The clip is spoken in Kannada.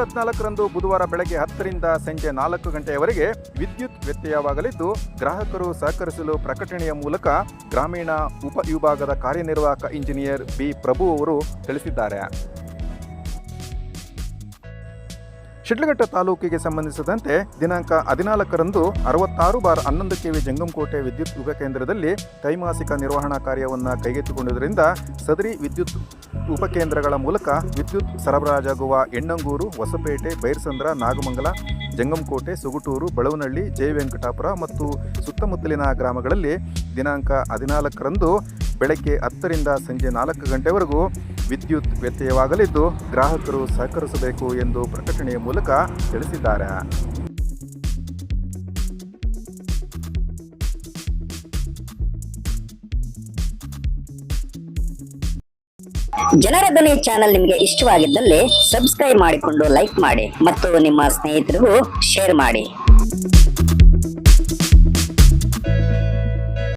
ನವೆಂಬರ್ ಹದಿನಾಲ್ಕರಂದು ಬುಧವಾರ ಬೆಳಗ್ಗೆ ಹತ್ತರಿಂದ ಸಂಜೆ ನಾಲ್ಕು ಗಂಟೆಯವರೆಗೆ ವಿದ್ಯುತ್ ವ್ಯತ್ಯಯವಾಗಲಿದ್ದು, ಗ್ರಾಹಕರು ಸಹಕರಿಸಲು ಪ್ರಕಟಣೆಯ ಮೂಲಕ ಗ್ರಾಮೀಣ ಉಪವಿಭಾಗದ ಕಾರ್ಯನಿರ್ವಾಹಕ ಇಂಜಿನಿಯರ್ ಬಿ ಪ್ರಭು ಅವರು ತಿಳಿಸಿದ್ದಾರೆ. ಶಿಡ್ಲಘಟ್ಟ ತಾಲೂಕಿಗೆ ಸಂಬಂಧಿಸಿದಂತೆ ದಿನಾಂಕ ಹದಿನಾಲ್ಕರಂದು ಅರವತ್ತಾರು ಬಾರ್ ಹನ್ನೊಂದು ಕೆವಿ ಜಂಗಂಕೋಟೆ ವಿದ್ಯುತ್ ಉಪಕೇಂದ್ರದಲ್ಲಿ ತ್ರೈಮಾಸಿಕ ನಿರ್ವಹಣಾ ಕಾರ್ಯವನ್ನು ಕೈಗೆತ್ತಿಕೊಂಡಿದ್ದರಿಂದ ಸದರಿ ವಿದ್ಯುತ್ ಉಪಕೇಂದ್ರಗಳ ಮೂಲಕ ವಿದ್ಯುತ್ ಸರಬರಾಜಾಗುವ ಎಣ್ಣಂಗೂರು, ಹೊಸಪೇಟೆ, ಬೈರ್ಸಂದ್ರ, ನಾಗಮಂಗಲ, ಜಂಗಮಕೋಟೆ, ಸುಗುಟೂರು, ಬಳವನಹಳ್ಳಿ, ಜಯವೆಂಕಟಾಪುರ ಮತ್ತು ಸುತ್ತಮುತ್ತಲಿನ ಗ್ರಾಮಗಳಲ್ಲಿ ದಿನಾಂಕ ಹದಿನಾಲ್ಕರಂದು ಬೆಳಗ್ಗೆ ಹತ್ತರಿಂದ ಸಂಜೆ ನಾಲ್ಕು ಗಂಟೆವರೆಗೂ ವಿದ್ಯುತ್ ವ್ಯತ್ಯಯವಾಗಲಿದ್ದು ಗ್ರಾಹಕರು ಸಹಕರಿಸಬೇಕು ಎಂದು ಪ್ರಕಟಣೆಯ ಮೂಲಕ ತಿಳಿಸಿದ್ದಾರೆ. ಜನರ ಧ್ವನಿ ಚಾನೆಲ್ ನಿಮಗೆ ಇಷ್ಟವಾಗಿದ್ದಲ್ಲಿ ಸಬ್ಸ್ಕ್ರೈಬ್ ಮಾಡಿಕೊಂಡು ಲೈಕ್ ಮಾಡಿ ಮತ್ತು ನಿಮ್ಮ ಸ್ನೇಹಿತರಿಗೂ ಶೇರ್ ಮಾಡಿ.